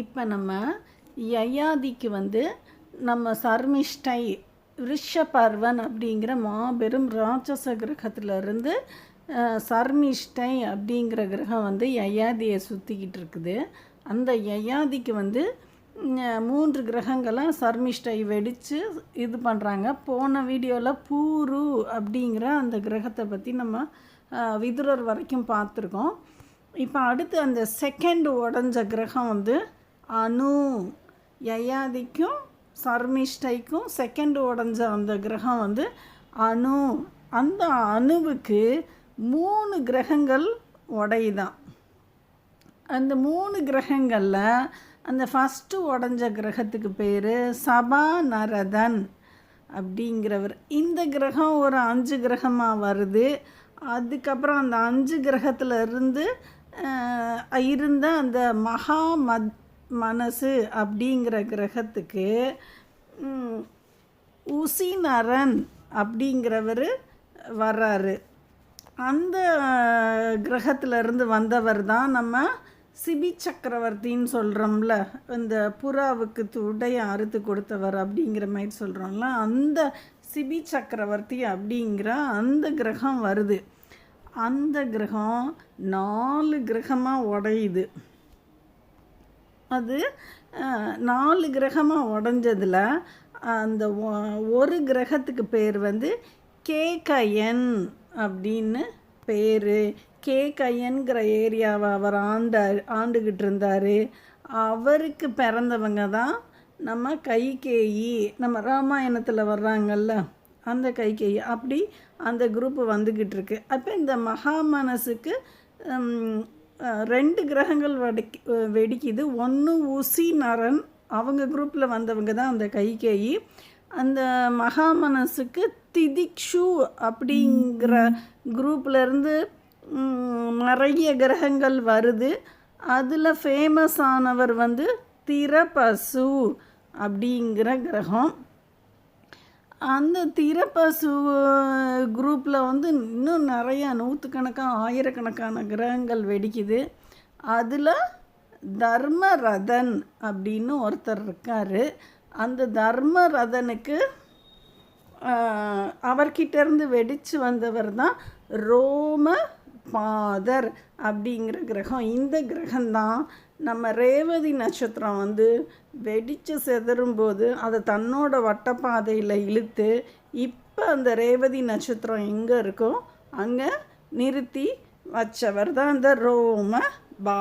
இப்போ நம்ம யயாதிக்கு வந்து நம்ம சர்மிஷ்டை ரிஷபர்வன் அப்படிங்கிற மாபெரும் ராட்சச கிரகத்திலிருந்து சர்மிஷ்டை அப்படிங்கிற கிரகம் வந்து யயாதியை சுற்றிக்கிட்டு இருக்குது. அந்த யயாதிக்கு வந்து மூன்று கிரகங்களை சர்மிஷ்டை வெடித்து இது பண்ணுறாங்க போன வீடியோவில் பூரு அப்படிங்கிற அந்த கிரகத்தை பற்றி நம்ம விதுரர் வரைக்கும் பார்த்துருக்கோம். இப்போ அடுத்து அந்த செகண்ட் உடஞ்ச கிரகம் வந்து அணு யயாதிக்கும் சர்மிஷ்டைக்கும் செகண்ட் உடஞ்ச அந்த கிரகம் வந்து அணு. அந்த அணுவுக்கு மூணு கிரகங்கள் உடையுதான் அந்த மூணு கிரகங்களில் அந்த ஃபஸ்ட்டு உடஞ்ச கிரகத்துக்கு பேர் சபா நரதன் அப்படிங்கிறவர். இந்த கிரகம் ஒரு அஞ்சு கிரகமாக வருது. அதுக்கப்புறம் அந்த அஞ்சு கிரகத்தில் இருந்து இருந்த அந்த மகா மத் மனசு அப்படிங்கிற கிரகத்துக்கு உசிநரன் அப்படிங்கிறவர் வர்றாரு. அந்த கிரகத்துல இருந்து வந்தவர் தான் நம்ம சிபி சக்கரவர்த்தின்னு சொல்கிறோம்ல இந்த புறாவுக்கு துடைய அறுத்து கொடுத்தவர் அப்படிங்கிற மாதிரி சொல்கிறோம்ல அந்த சிபி சக்கரவர்த்தி அப்படிங்கிற அந்த கிரகம் வருது. அந்த கிரகம் நாலு கிரகமாக உடையுது. அது நாலு கிரகமாக உடஞ்சதில் அந்த ஒரு கிரகத்துக்கு பேர் வந்து கேகயன் அப்படின்னு பேர். கேகயன்கிற ஏரியாவை அவர் ஆண்ட ஆண்டுகிட்டு இருந்தார். அவருக்கு பிறந்தவங்க தான் நம்ம கைகேயி நம்ம ராமாயணத்தில் வர்றாங்கல்ல அந்த கைகேயி. அப்படி அந்த குரூப் வந்துக்கிட்டு இருக்கு. அப்போ இந்த மகாமனசுக்கு ரெண்டு கிரகங்கள் வெடிக் வெடிக்குது. ஒன்று உசி நரன். அவங்க குரூப்பில் வந்தவங்க தான் அந்த கைகேயி. அந்த மகாமனசுக்கு திதிக்ஷு அப்படிங்கிற குரூப்லேருந்து நிறைய கிரகங்கள் வருது. அதில் ஃபேமஸ் ஆனவர் வந்து திரபசு அப்படிங்கிற கிரகம். அந்த திரப்பசு குரூப்பில் வந்து இன்னும் நிறையா நூற்றுக்கணக்கான ஆயிரக்கணக்கான கிரகங்கள் வெடிக்குது. அதில் தர்மரதன் அப்படின்னு ஒருத்தர் இருக்கார். அந்த தர்மரதனுக்கு அவர்கிட்டேருந்து வெடித்து வந்தவர் தான் ரோம பாதர் அப்படிங்கிற கிரகம். இந்த கிரகம்தான் நம்ம ரேவதி நட்சத்திரம் வந்து வெடித்து செதறும்போது அதை தன்னோட வட்டப்பாதையில் இழுத்து இப்போ அந்த ரேவதி நட்சத்திரம் எங்கே இருக்கோ அங்கே நிறுத்தி வச்சவர் தான் அந்த ரோம பா